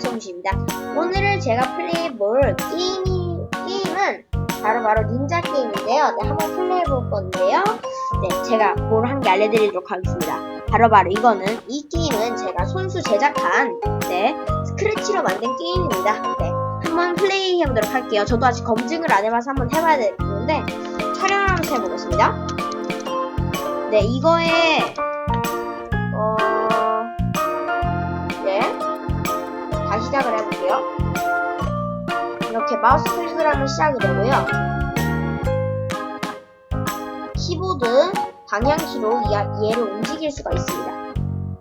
송시입니다. 오늘 제가 플레이해볼 게임이, 게임은 바로 바로 닌자 게임인데요. 네, 한번 플레이해볼 건데요. 네, 제가 뭘한개 알려드리도록 하겠습니다. 바로 바로 이거는, 이 게임은 제가 손수 제작한, 네, 스크래치로 만든 게임입니다. 네, 한번 플레이해보도록 할게요. 저도 아직 검증을 안 해봐서 한번 해봐야 되는데, 촬영을 하면서 해보겠습니다. 네, 이거에, 이렇게 마우스 클릭을 하면 시작이 되고요. 키보드 방향키로 이- 얘를 움직일 수가 있습니다.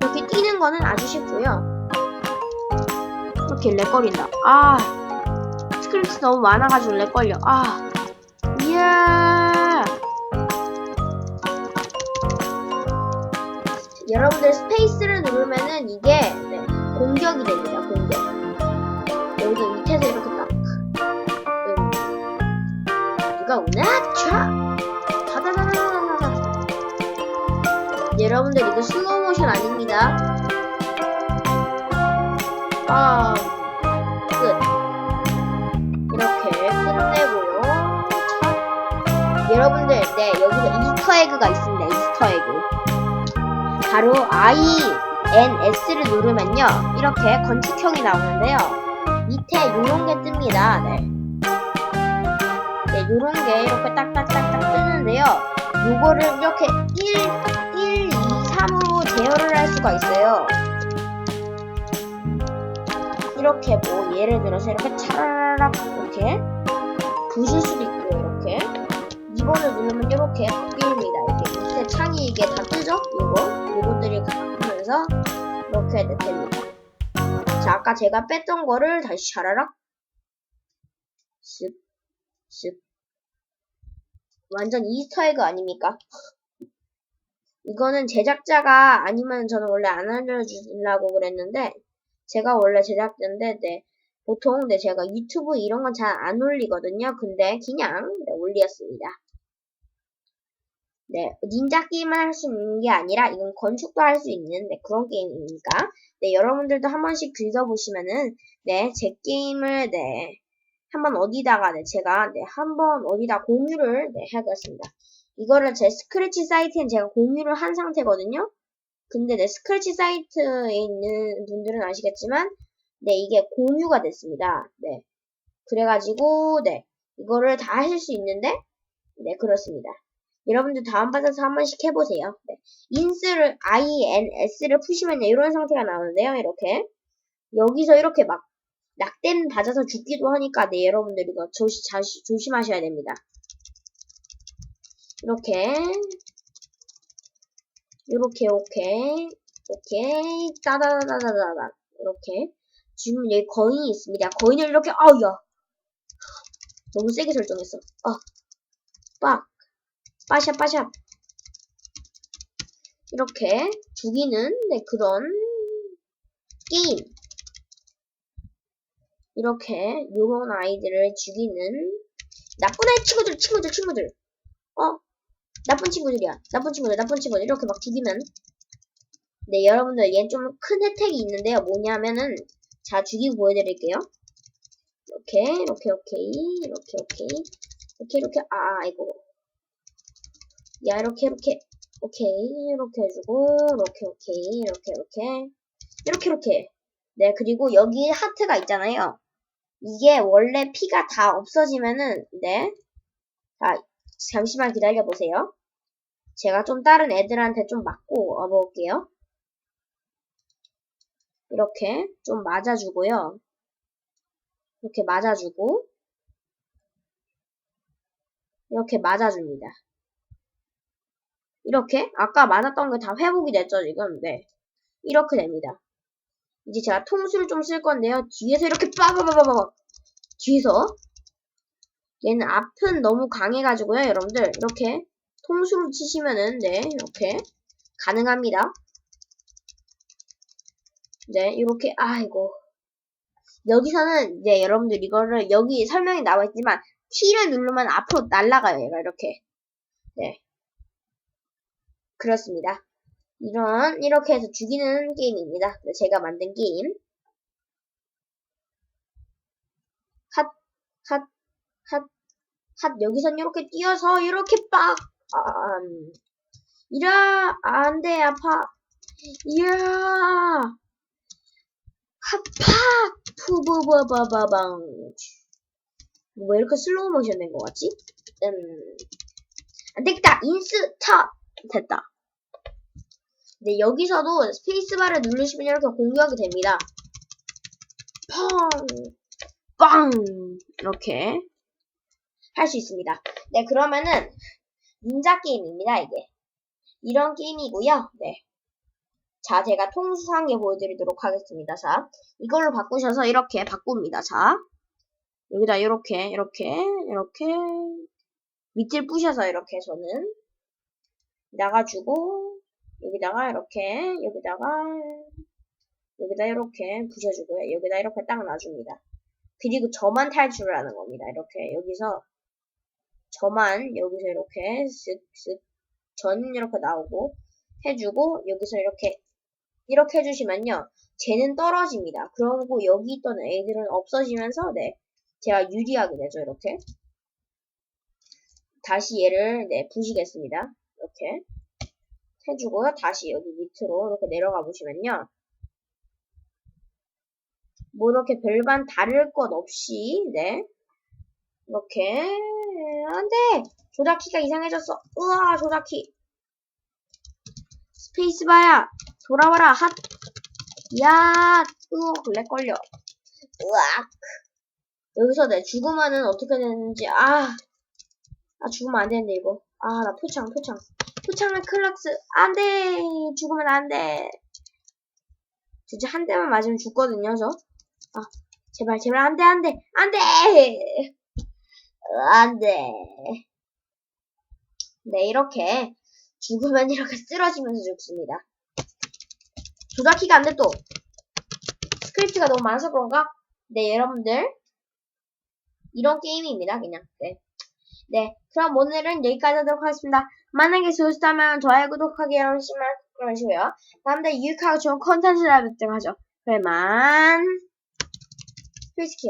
이렇게 뛰는 거는 아주 쉽고요. 이렇게 렉거린다. 아, 스크립트 너무 많아가지고 렉걸려. 아, 이야. 여러분들 스페이스를 누르면은 이게 네, 공격이 됩니다. 공격. 여러분들 이거 슬로우 모션 아닙니다. 아, 끝. 이렇게 끝내고요. 참. 여러분들, 네 여기서 이스터 에그가 있습니다. 이스터 에그. 바로 I, N, S를 누르면요. 이렇게 건축형이 나오는데요. 밑에 요런 게 뜹니다. 네. 네, 요런 게 이렇게 딱딱딱딱 뜨는데요. 요거를 이렇게 1, 수가 있어요. 이렇게 뭐, 예를 들어서 이렇게 차라락 이렇게 부실 수도 있고요. 이렇게. 2번을 누르면 이렇게 바뀝니다. 이렇게 밑에 창이 이게 다 뜨죠? 요거. 요것들이 바뀌면서 이렇게 됩니다. 자, 아까 제가 뺐던 거를 다시 쓱, 쓱. 완전 이스터에그 아닙니까? 이거는 제작자가 아니면 저는 원래 안 알려주려고 그랬는데 제가 원래 제작자인데 네. 보통 네, 제가 유튜브 이런 건 잘 안 올리거든요. 근데 그냥 네, 올렸습니다. 네, 닌자 게임만 할 수 있는 게 아니라 이건 건축도 할 수 있는 네, 그런 게임이니까 네, 여러분들도 한 번씩 들여보시면은 네, 제 게임을 네, 한번 어디다가 네, 제가 네, 한번 어디다 공유를 네, 하겠습니다. 이거를 제 스크래치 사이트엔 제가 공유를 한 상태거든요. 근데 네, 스크래치 사이트에 있는 분들은 아시겠지만 네, 이게 공유가 됐습니다. 네. 그래가지고 네, 이거를 다 하실 수 있는데 네, 그렇습니다. 여러분들 다운받아서 한 번씩 해보세요. 네. 인스를 INS를 푸시면 이런 상태가 나오는데요. 이렇게 여기서 이렇게 막 낙댐 맞아서 죽기도 하니까 네 여러분들 이거 조시, 자시, 조심하셔야 됩니다. 이렇게. 이렇게 오케이. 오케이. 따다다다다다. 이렇게. 지금 여기 거인이 있습니다. 거인을 이렇게 아우야. 너무 세게 설정했어. 어, 빡. 빠샵 빠샵. 이렇게 죽이는 네, 그런 게임. 이렇게 요런 아이들을 죽이는 나쁜 아이 친구들 친구들 친구들. 어 나쁜 친구들이야. 나쁜 친구들 나쁜 친구들. 이렇게 막 죽이면. 네 여러분들 얘 좀 큰 혜택이 있는데요. 뭐냐면은 자 죽이고 보여드릴게요. 이렇게 이렇게 오케이 이렇게 오케이 이렇게 이렇게. 아 이거 야 이렇게 이렇게. 오케이. 이렇게 해주고 이렇게 오케이 이렇게 이렇게. 이렇게 이렇게. 네 그리고 여기 하트가 있잖아요. 이게 원래 피가 다 없어지면은 네. 자, 잠시만 기다려 보세요. 제가 좀 다른 애들한테 좀 맞고 와볼게요. 이렇게 좀 맞아주고요. 이렇게 맞아주고 이렇게 맞아줍니다. 이렇게? 아까 맞았던 게 다 회복이 됐죠 지금? 네. 이렇게 됩니다. 이제 제가 통수를 좀 쓸 건데요. 뒤에서 이렇게 빠바바바바. 뒤에서 얘는 앞은 너무 강해가지고요 여러분들 이렇게 통수를 치시면은 네 이렇게 가능합니다 네 이렇게 아이고 여기서는 이제 여러분들 이거를 여기 설명이 나와 있지만 T를 누르면 앞으로 날아가요 얘가 이렇게 네 그렇습니다. 이런 이렇게 해서 죽이는 게임입니다. 제가 만든 게임. 핫, 핫, 핫, 여기선 이렇게 뛰어서 이렇게 빡! 아, 음. 이라, 안 돼, 아파. 이야! 핫팍! 푸부버버버방. 왜 이렇게 슬로우 모션 된 것 같지? 음. 안 되겠다! 인스타! 됐다. 네, 여기서도 스페이스바를 누르시면 이렇게 공격이 됩니다. 펑! 빵! 이렇게 할 수 있습니다. 네, 그러면은 닌자 게임입니다, 이게. 이런 게임이고요. 네. 자, 제가 통수상에 보여드리도록 하겠습니다. 자, 이걸로 바꾸셔서 이렇게 바꿉니다. 자, 여기다 이렇게, 이렇게, 이렇게 밑을 부셔서 이렇게 저는 나가주고 여기다가 이렇게, 여기다가 여기다 이렇게 부셔주고요. 여기다 이렇게 딱 놔줍니다. 그리고 저만 탈출을 하는 겁니다. 이렇게 여기서 저만 여기서 이렇게 쓱쓱 전 이렇게 나오고 해주고 여기서 이렇게 이렇게 해주시면요. 쟤는 떨어집니다. 그러고 여기 있던 애들은 없어지면서 네 제가 유리하게 되죠. 이렇게 다시 얘를 네 부시겠습니다. 이렇게 해주고요. 다시 여기 밑으로 이렇게 내려가 보시면요. 뭐 이렇게 별반 다를 것 없이 네 이렇게 안 돼 조작키가 이상해졌어. 우와 조작키. 스페이스바야 돌아와라 핫 야 으악 렉 걸려. 으악. 여기서 내 죽으면은 어떻게 되는지 아, 아 죽으면 안 되는데 이거. 아 나 표창 표창. 표창은 클락스. 안 돼! 죽으면 안 돼! 진짜 한 대만 맞으면 죽거든요 저. 아, 제발, 제발, 안 돼, 안 돼, 안 돼! 어, 안 돼. 네, 이렇게 죽으면 이렇게 쓰러지면서 죽습니다. 조작키가 안 돼, 또. 스크립트가 너무 많아서 그런가? 네, 여러분들. 이런 게임입니다, 그냥. 네. 네, 그럼 오늘은 여기까지 하도록 하겠습니다. 만약에 좋으시다면 좋아요, 구독하기 하시면 그러시고요. 다음에 유익하고 좋은 컨텐츠를 하도록 하죠. 그만. 스페이스키요.